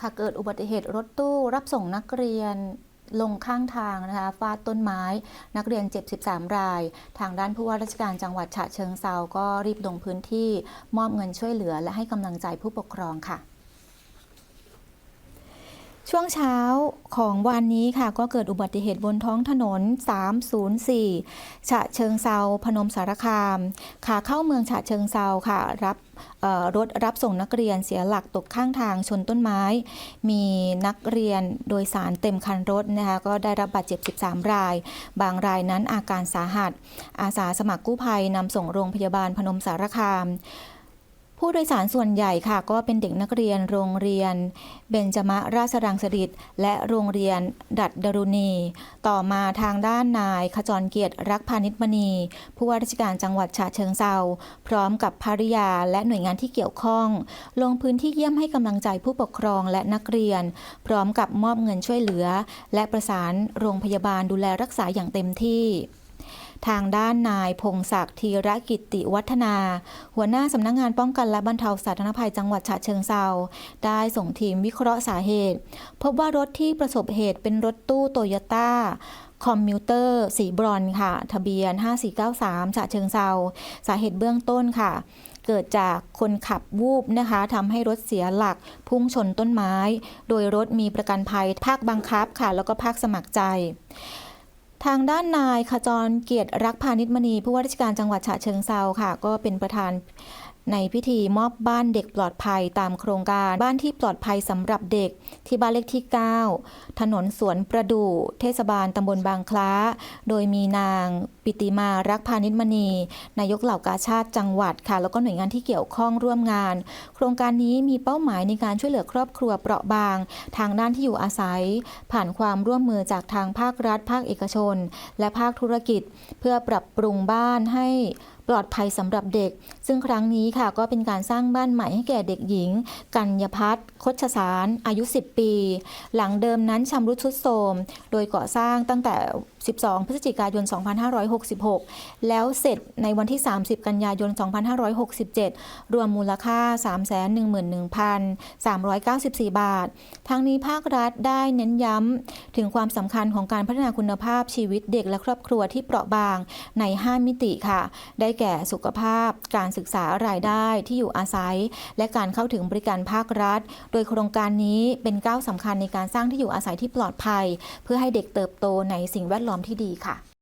ค่ะเกิดอุบัติเหตุรถตู้รับส่งนักเรียนลงข้างทางนะคะฟาดต้นไม้ นักเรียนเจ็บ 13 ราย ทางด้านผู้ว่าราชการจังหวัดฉะเชิงเซาก็รีบลงพื้นที่มอบเงินช่วยเหลือและให้กำลังใจผู้ปกครองค่ะ ช่วงเช้าของวันนี้ค่ะก็เกิดอุบัติเหตุบนท้องถนน 304 ฉะเชิงเซาพนมสารคาม ขาเข้าเมืองฉะเชิงเซาค่ะรับรถรับส่งนักเรียนเสียหลักตกข้างทางชนต้นไม้ มีนักเรียนโดยสารเต็มคันรถนะคะก็ได้รับบาดเจ็บ 13 ราย บางรายนั้นอาการสาหัส อาสาสมัครกู้ภัยนำส่งโรงพยาบาลพนมสารคาม ผู้โดยสารส่วนใหญ่ค่ะก็เป็นเด็กนักเรียนโรงเรียน เบญจมราชรังสฤษดิ์และโรงเรียนดัดดรุณี ต่อมาทางด้านนายขจรเกียรติรักพาณิชมณี ผู้ว่าราชการจังหวัดฉะเชิงเซาพร้อมกับภริยาและหน่วยงานที่เกี่ยวข้อง ลงพื้นที่เยี่ยมให้กำลังใจผู้ปกครองและนักเรียน พร้อมกับมอบเงินช่วยเหลือ และประสานโรงพยาบาลดูแลรักษาอย่างเต็มที่ ทางด้านนายพงศักดิ์ธีรกิติวัฒนา หัวหน้าสำนักงงานป้องกันและบรรเทาสาธารณภัยจังหวัดฉะเชิงเซาได้ส่งทีมวิเคราะห์สาเหตุ พบว่ารถที่ประสบเหตุเป็นรถตู้โตโยต้าคอมมิวเตอร์ สีบรอนค่ะ ทะเบียน 5493ฉะเชิงเซาสาเหตุเบื้องต้นค่ะ เกิดจากคนขับวูบนะคะทำให้รถเสียหลักพุ่งชนต้นไม้ โดยรถมีประกันภัยภาคบังคับค่ะ แล้วก็ภาคสมัครใจ ทางด้านนายขจรเกียรติรักพาณิชมณีผู้ว่าราชการจังหวัดฉะเชิงเซาค่ะ ก็เป็นประธาน ในพิธีมอบบ้านเด็กปลอดภัยตามโครงการบ้านที่ปลอดภัยสำหรับเด็กที่บ้านเลขที่ 9 ถนนสวนประดู่เทศบาลตำบลบางคล้า โดยมีนางปิติมารักพาณิชมณี นายกเหล่ากาชาติจังหวัดค่ะ แล้วก็หน่วยงานที่เกี่ยวข้องร่วมงาน โครงการนี้มีเป้าหมายในการช่วยเหลือครอบครัวเปราะบาง ทางด้านที่อยู่อาศัย ผ่านความร่วมมือจากทางภาครัฐ ภาคเอกชน และภาคธุรกิจ เพื่อปรับปรุงบ้านให้ ปลอดภัยสำหรับเด็ก ซึ่งครั้งนี้ค่ะก็เป็นการสร้างบ้านใหม่ให้แก่เด็กหญิง กัญญพัฒน์คชสารอายุ 10 ปี หลังเดิมนั้นชำรุดทรุดโทรมโดยก่อสร้างตั้งแต่ 12 พฤศจิกายน 2566 แล้วเสร็จในวันที่ 30 กันยายน 2567 รวมมูลค่า 311,394 บาท ทั้งนี้ภาครัฐได้เน้นย้ำ ถึงความสำคัญของการพัฒนาคุณภาพชีวิตเด็กและครอบครัวที่เปราะบางใน 5 มิติค่ะ ได้แก่สุขภาพ การศึกษารายได้ที่อยู่อาศัย และการเข้าถึงบริการภาครัฐ โดยโครงการนี้เป็นก้าวสำคัญในการสร้างที่อยู่อาศัยที่ปลอดภัย เพื่อให้เด็กเติบโตในสิ่งแวดล้อมที่ดีค่ะ